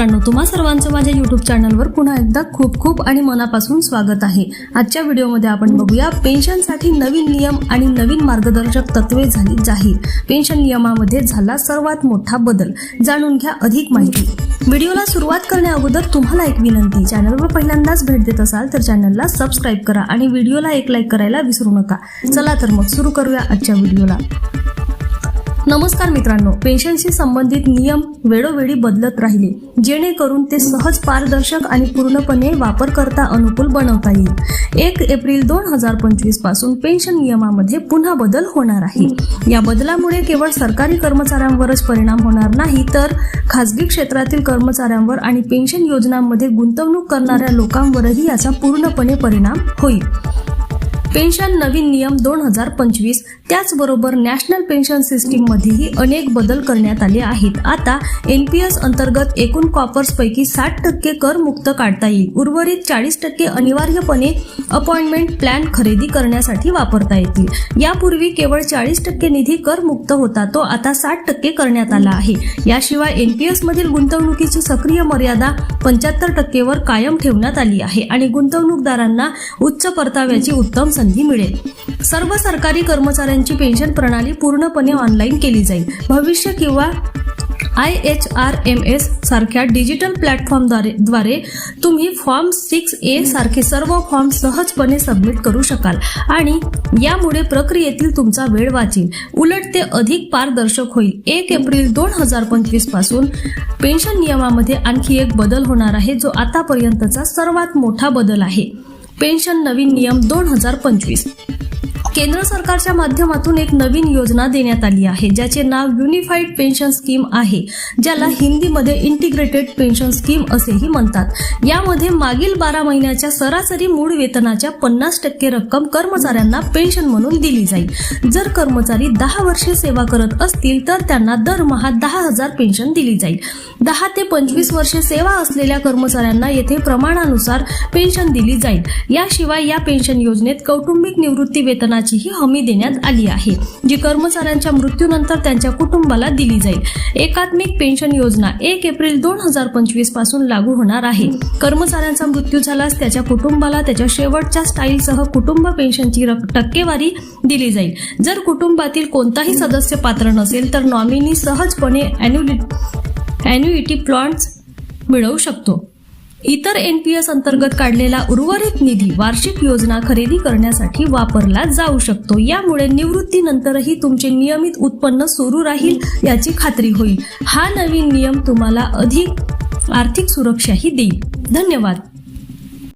मित्रांनो तुम्हा सर्वांचं माझ्या युट्यूब चॅनलवर पुन्हा एकदा खूप खूप आणि मनापासून स्वागत आहे. आजच्या व्हिडिओमध्ये आपण बघूया पेन्शनसाठी नवीन नियम आणि नवीन मार्गदर्शक तत्वे झाली जाहीर. पेन्शन नियमामध्ये झाला सर्वात मोठा बदल. जाणून घ्या अधिक माहिती. व्हिडिओला सुरुवात करण्या अगोदर तुम्हाला एक विनंती चॅनलवर पहिल्यांदाच भेट देत असाल तर चॅनलला सबस्क्राईब करा आणि व्हिडिओला एक लाईक करायला विसरू नका. चला तर मग सुरू करूया आजच्या व्हिडिओला. नमस्कार मित्रांनो पेन्शनशी संबंधित नियम वेळोवेळी बदलत राहिले जेणेकरून ते सहज पारदर्शक आणि पूर्णपणे वापरकर्ता अनुकूल बनवता येईल. एक एप्रिल दोन हजार पंचवीसपासून पेन्शन नियमामध्ये पुन्हा बदल होणार आहे. या बदलामुळे केवळ सरकारी कर्मचाऱ्यांवरच परिणाम होणार नाही तर खासगी क्षेत्रातील कर्मचाऱ्यांवर आणि पेन्शन योजनांमध्ये गुंतवणूक करणाऱ्या लोकांवरही याचा पूर्णपणे परिणाम होईल. पेन्शन नवीन नियम दोन हजार पंचवीस. त्याचबरोबर नॅशनल पेन्शन सिस्टीममध्येही अनेक बदल करण्यात आले आहेत. आता एन पी एस अंतर्गत एकूण कॉपर्सपैकी साठ टक्के कर मुक्त काढता येईल. उर्वरित चाळीस टक्के अनिवार्यपणे अपॉइंटमेंट प्लॅन खरेदी करण्यासाठी वापरता येतील. यापूर्वी केवळ चाळीस टक्के निधी कर मुक्त होता तो आता साठ टक्के करण्यात आला आहे. याशिवाय एन पी एस मधील गुंतवणुकीची सक्रिय मर्यादा पंच्याहत्तर टक्केवर कायम ठेवण्यात आली आहे आणि गुंतवणूकदारांना उच्च परताव्याची उत्तम संधी मिळेल. सर्व सरकारी कर्मचाऱ्यांची पेन्शन प्रणाली पूर्णपणे ऑनलाईन केली जाईल. भविष्य किंवा I H R M S सारख्या डिजिटल प्लॅटफॉर्मद्वारे द्वारे तुम्ही फॉर्म सिक्स ए सारखे सर्व फॉर्म सहजपणे सबमिट करू शकाल आणि यामुळे प्रक्रियेतील तुमचा वेळ वाचेल. उलट ते अधिक पारदर्शक होईल. एक एप्रिल दोन हजार पंचवीसपासून पेन्शन नियमामध्ये आणखी एक बदल होणार आहे जो आतापर्यंतचा सर्वात मोठा बदल आहे. पेन्शन नवीन नियम दोन हजार पंचवीस. केंद्र सरकारच्या माध्यमातून एक नवीन योजना देण्यात आली आहे ज्याचे नाव युनिफाईड पेन्शन स्कीम आहे ज्याला हिंदीमध्ये इंटिग्रेटेड पेन्शन स्कीम असेही म्हणतात. यामध्ये मागील बारा महिन्याच्या सरासरी मूळ वेतनाच्या पन्नास टक्के रक्कम कर्मचाऱ्यांना पेन्शन म्हणून दिली जाईल. जर कर्मचारी दहा वर्षे सेवा करत असतील तर त्यांना दरमहा दहा हजार पेन्शन दिली जाईल. दहा ते पंचवीस वर्षे सेवा असलेल्या कर्मचाऱ्यांना येथे प्रमाणानुसार पेन्शन दिली जाईल. याशिवाय या पेन्शन योजनेत कौटुंबिक निवृत्ती वेतनाचीही हमी देण्यात आली आहे जी कर्मचाऱ्यांच्या मृत्यूनंतर त्यांच्या कुटुंबाला दिली जाईल. एकात्मिक पेन्शन योजना एक एप्रिल दोन हजार पंचवीसपासून लागू होणार आहे. कर्मचाऱ्यांचा मृत्यू झाल्यास त्याच्या कुटुंबाला त्याच्या शेवटच्या स्टाईलसह कुटुंब पेन्शनची टक्केवारी दिली जाईल. जर कुटुंबातील कोणताही सदस्य पात्र नसेल तर नॉमिनी सहजपणे अॅन्युली अॅन्युइटी प्लॉन्ट्स मिळवू शकतो. इतर एनपीएस अंतर्गत काढलेला उर्वरित निधी वार्षिक योजना खरेदी करण्यासाठी वापरला जाऊ शकतो. यामुळे निवृत्तीनंतरही तुमचे नियमित उत्पन्न सुरू राहील याची खात्री होईल. हा नवीन नियम तुम्हाला अधिक आर्थिक सुरक्षाही देईल. धन्यवाद.